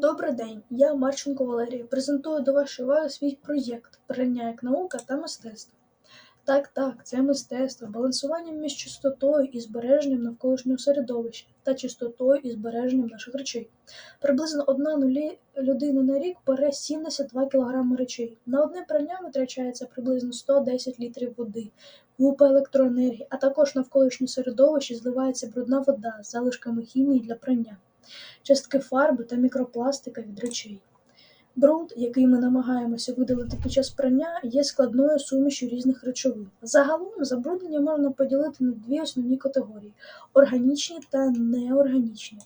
Добрий день, я Марченко Валерія. Презентую до вашої уваги свій проєкт «Прання як наука та мистецтво». Так, так, це мистецтво, балансування між чистотою і збереженням навколишнього середовища та чистотою і збереженням наших речей. Приблизно одна нулі людина на рік бере 72 кг речей. На одне прання витрачається приблизно 110 літрів води, купа електроенергії, а також навколишнє середовище зливається брудна вода з залишками хімії для прання частки фарби та мікропластика від речей. Бруд, який ми намагаємося видалити під час прання, є складною сумішю різних речовин. Загалом забруднення можна поділити на дві основні категорії органічні та неорганічні.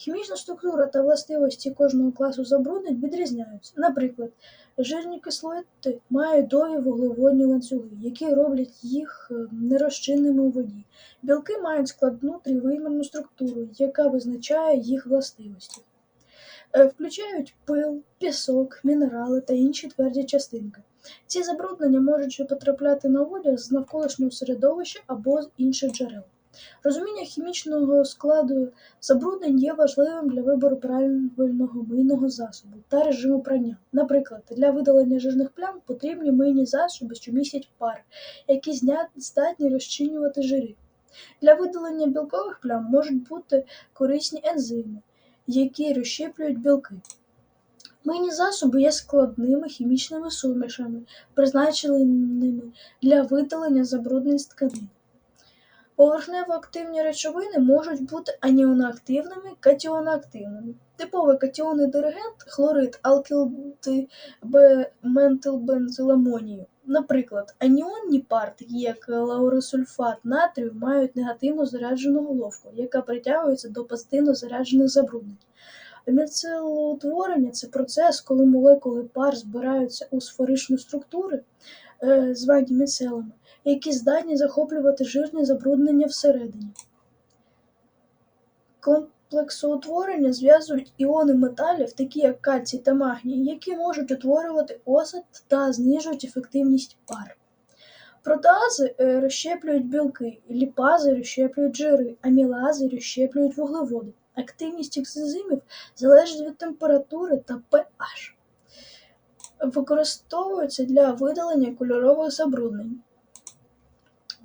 Хімічна структура та властивості кожного класу забруднень відрізняються. Наприклад, жирні кислоти мають довгі вуглеводні ланцюги, які роблять їх е, нерозчинними у воді. Білки мають складну тривимірну структуру, яка визначає їх властивості. Е, включають пил, пісок, мінерали та інші тверді частинки. Ці забруднення можуть потрапляти на одяг з навколишнього середовища або з інших джерел. Розуміння хімічного складу забруднень є важливим для вибору правильного мийного засобу та режиму прання. Наприклад, для видалення жирних плям потрібні мийні засоби, що містять пар, які здатні розчинювати жири. Для видалення білкових плям можуть бути корисні ензими, які розщеплюють білки. Мийні засоби є складними хімічними сумішами, призначеними для видалення забруднень з тканин. Поверхнево-активні речовини можуть бути аніоноактивними, катіоноактивними. Типовий катіонний диригент хлорид алкилдиметилбензиламонію. Наприклад, аніонні партики, як лауросульфат натрію, мають негативно заряджену головку, яка притягується до позитивно заряджених забруднень. Міцелоутворення це процес, коли молекули пар збираються у сферичні структури, е, звані міцелами, які здатні захоплювати жирні забруднення всередині. Комплексоутворення зв'язують іони металів, такі як кальцій та магній, які можуть утворювати осад та знижують ефективність пар. Протеази е, розщеплюють білки, ліпази розщеплюють жири, амілази розщеплюють вуглеводи. Активність екзизимів залежить від температури та pH. Використовуються для видалення кольорових забруднень.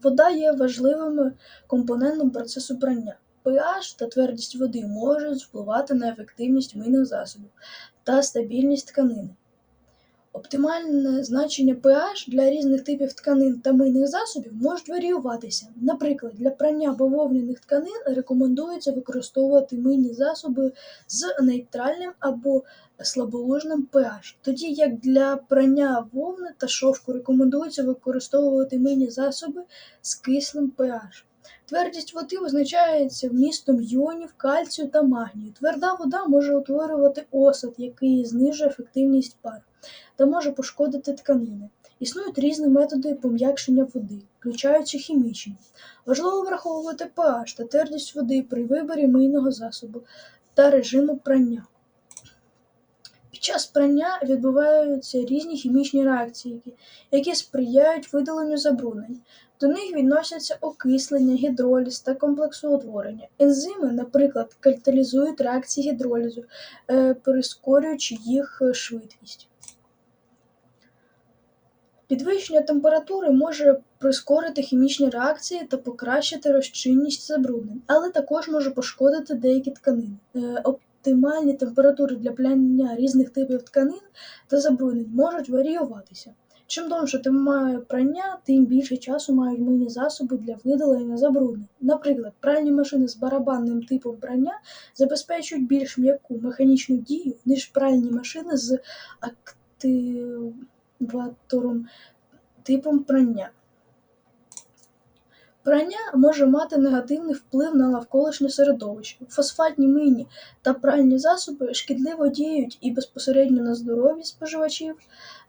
Вода є важливим компонентом процесу прання. pH та твердість води можуть впливати на ефективність мийних засобів та стабільність тканини. Оптимальне значення pH для різних типів тканин та мийних засобів можуть варіюватися. Наприклад, для прання бавовняних тканин рекомендується використовувати мийні засоби з нейтральним або слаболужним pH, тоді як для прання вовни та шовку рекомендується використовувати мийні засоби з кислим pH. Твердість води визначається вмістом йонів, кальцію та магнію. Тверда вода може утворювати осад, який знижує ефективність пар та може пошкодити тканини. Існують різні методи пом'якшення води, включаючи хімічні. Важливо враховувати pH та твердість води при виборі мийного засобу та режиму прання. Час прання відбуваються різні хімічні реакції, які сприяють видаленню забруднень. До них відносяться окислення, гідроліз та комплексоутворення. Ензими, наприклад, каталізують реакції гідролізу, е, прискорюючи їх швидкість. Підвищення температури може прискорити хімічні реакції та покращити розчинність забруднень, але також може пошкодити деякі тканини. Оптимальні температури для прання різних типів тканин та забруднень можуть варіюватися. Чим довше триває прання, тим більше часу мають мийні засоби для видалення забруднень. Наприклад, пральні машини з барабанним типом прання забезпечують більш м'яку механічну дію, ніж пральні машини з активатором типом прання. Прання може мати негативний вплив на навколишнє середовище. Фосфатні мийні та пральні засоби шкідливо діють і безпосередньо на здоров'я споживачів.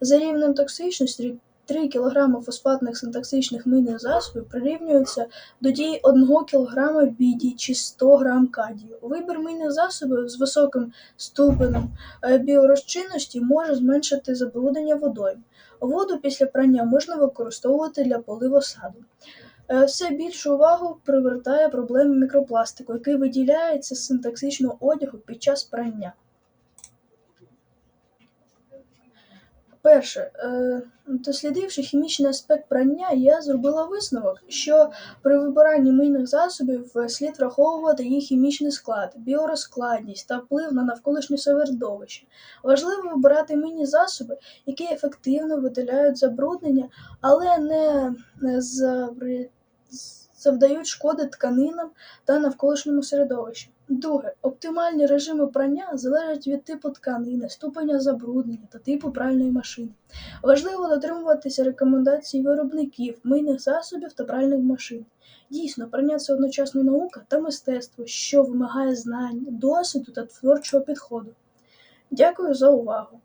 За рівнем токсичності 3 кг фосфатних синтаксичних мийних засобів прирівнюються до дії 1 кг біді чи 100 г кадію. Вибір мийних засобів з високим ступенем е, біорозчинності може зменшити забруднення водою. Воду після прання можна використовувати для поливу саду. Е, все більшу увагу привертає проблеми мікропластику, який виділяється з синтаксичного одягу під час прання. Перше, е, дослідивши хімічний аспект прання, я зробила висновок, що при вибиранні мийних засобів е, слід враховувати їх хімічний склад, біорозкладність та вплив на навколишнє середовище. Важливо вибирати мийні засоби, які ефективно виділяють забруднення, але не завдають шкоди тканинам та навколишньому середовищу. Друге, оптимальні режими прання залежать від типу тканини, ступеня забруднення та типу пральної машини. Важливо дотримуватися рекомендацій виробників, мийних засобів та пральних машин. Дійсно, прання це одночасно наука та мистецтво, що вимагає знань, досвіду та творчого підходу. Дякую за увагу!